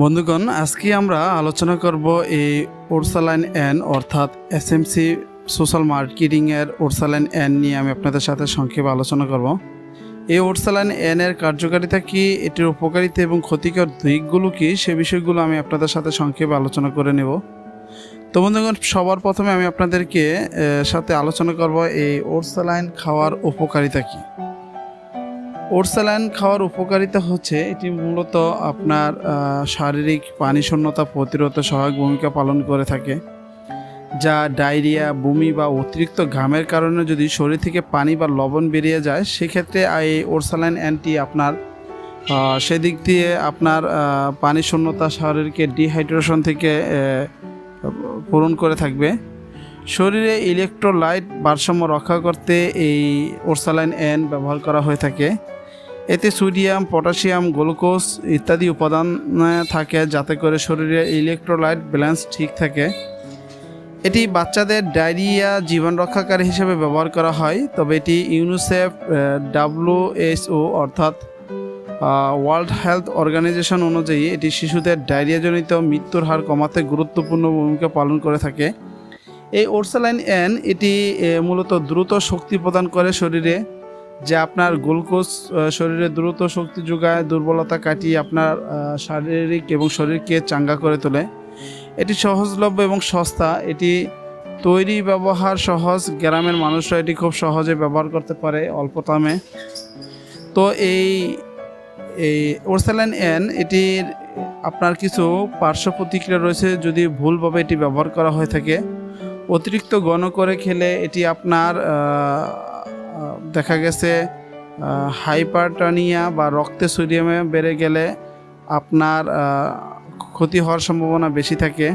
বন্ধুগণ, আজকে আমরা আলোচনা করব এই ওরসালাইন এন, অর্থাৎ এসএমসি সোশ্যাল মার্কেটিংয়ের ওরসালাইন এন নিয়ে আমি আপনাদের সাথে সংক্ষেপে আলোচনা করব। এই ওরসালাইন এন এর কার্যকারিতা কি, এটির উপকারিতা এবং ক্ষতিকর দিকগুলো কি, সে বিষয়গুলো আমি আপনাদের সাথে সংক্ষেপে আলোচনা করে নেব। তো বন্ধুগণ, সবার প্রথমে আমি আপনাদেরকে সাথে আলোচনা করব এই ওরসালাইন খাওয়ার উপকারিতা কী। ওরসালাইন খাওয়ার উপকারিতা হচ্ছে, এটি মূলত আপনার শারীরিক পানি শূন্যতা প্রতিরোধে সহায়ক ভূমিকা পালন করে থাকে, যা ডায়রিয়া, বমি বা অতিরিক্ত ঘামের কারণে যদি শরীর থেকে পানি বা লবণ বেরিয়ে যায়, সেক্ষেত্রে এই ওরসালাইন অ্যান্টি আপনার সেদিক দিয়ে আপনার পানি শূন্যতা শরীরকে ডিহাইড্রেশন থেকে পূরণ করে থাকবে। শরীরে ইলেকট্রোলাইট ভারসাম্য রক্ষা করতে এই ওরসালাইন অ্যান ব্যবহার করা হয়ে থাকে। এতে সোডিয়াম, পটাশিয়াম, গ্লুকোজ ইত্যাদি উপাদান থাকে যাতে করে শরীরে ইলেকট্রোলাইট ব্যালেন্স ঠিক থাকে। এটি বাচ্চাদের ডায়রিয়া জীবন রক্ষাকারী হিসেবে ব্যবহার করা হয়, তবে এটি ইউনিসেফ ডাব্লিউএসও অর্থাৎ ওয়ার্ল্ড হেলথ অর্গানাইজেশন অনুযায়ী এটি শিশুদের ডায়রিয়াজনিত মৃত্যুর হার কমাতে গুরুত্বপূর্ণ ভূমিকা পালন করে থাকে। এই ওরসালাইন এন এটি মূলত দ্রুত শক্তি প্রদান করে শরীরে যা আপনার গ্লুকোজ শরীরে দ্রুত শক্তি যোগায়, দুর্বলতা কাটিয়ে আপনার শারীরিক এবং শরীরকে চাঙ্গা করে তোলে। এটি সহজলভ্য এবং সস্তা। এটি তৈরি ব্যবহার সহজ। গ্রামের মানুষরা এটি খুব সহজে ব্যবহার করতে পারে অল্প দামে। তো এই এই ওরসালাইন এন, এটির আপনার কিছু পার্শ্ব প্রতিক্রিয়া রয়েছে যদি ভুলভাবে এটি ব্যবহার করা হয়ে থাকে। অতিরিক্ত ঘন করে খেলে এটি আপনার দেখা গেছে হাইপারটানিয়া বা রক্তে সোডিয়ামে বেড়ে গেলে আপনার ক্ষতি হওয়ার সম্ভাবনা বেশি থাকে।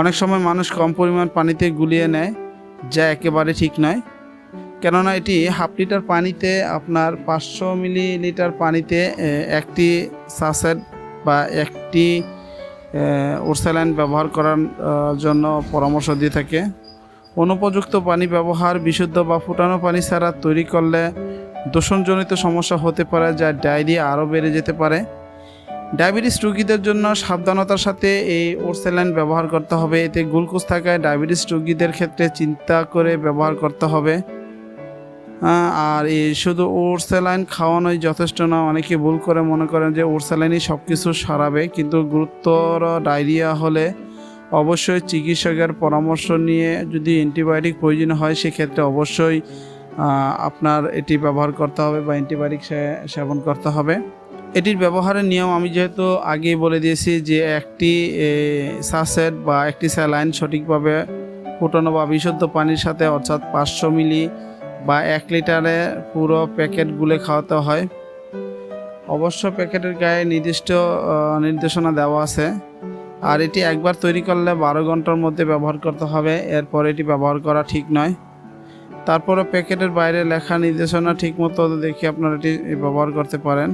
অনেক সময় মানুষ কম পরিমাণ পানিতে গুলিয়ে নেয়, যা একেবারে ঠিক নয়। কেননা এটি হাফ লিটার পানিতে আপনার পাঁচশো মিলিলিটার পানিতে একটি সাসেট বা একটি ওরসালাইন ব্যবহার করার জন্য পরামর্শ দিয়ে থাকে। অনুপযুক্ত পানি ব্যবহার, বিশুদ্ধ বা ফুটানো পানি ছাড়া তৈরি করলে দূষণজনিত সমস্যা হতে পারে যা ডায়রিয়া আরও বেড়ে যেতে পারে। ডায়াবেটিস রোগীদের জন্য সাবধানতার সাথে এই ওরসেলাইন ব্যবহার করতে হবে। এতে গ্লুকোজ থাকায় ডায়াবেটিস রোগীদের ক্ষেত্রে চিন্তা করে ব্যবহার করতে হবে। আর এই শুধু ওরসেলাইন খাওয়ানোই যথেষ্ট না, অনেকে ভুল করে মনে করেন যে ওরসেলাইনই সব কিছু সারাবে। কিন্তু গুরুতর ডায়রিয়া হলে অবশ্যই চিকিৎসকের পরামর্শ নিয়ে যদি অ্যান্টিবায়োটিক প্রয়োজন হয়, সেক্ষেত্রে অবশ্যই আপনার এটি ব্যবহার করতে হবে বা অ্যান্টিবায়োটিক সেবন করতে হবে। এটির ব্যবহারের নিয়ম আমি যেহেতু আগেই বলে দিয়েছি যে একটি সাসেট বা একটি স্যালাইন সঠিকভাবে ফুটানো বা বিশুদ্ধ পানির সাথে অর্থাৎ পাঁচশো মিলি বা এক লিটারে পুরো প্যাকেট গুলে খাওয়াতে হয়। অবশ্য প্যাকেটের গায়ে নির্দিষ্ট নির্দেশনা দেওয়া আছে। আর এটি একবার তৈরি করলে বারো ঘণ্টার মধ্যে ব্যবহার করতে হবে। এরপর এটি ব্যবহার করা ঠিক নয়। তারপরে প্যাকেটের বাইরে লেখা নির্দেশনা ঠিক ঠিকমতো দেখে আপনারা এটি ব্যবহার করতে পারেন।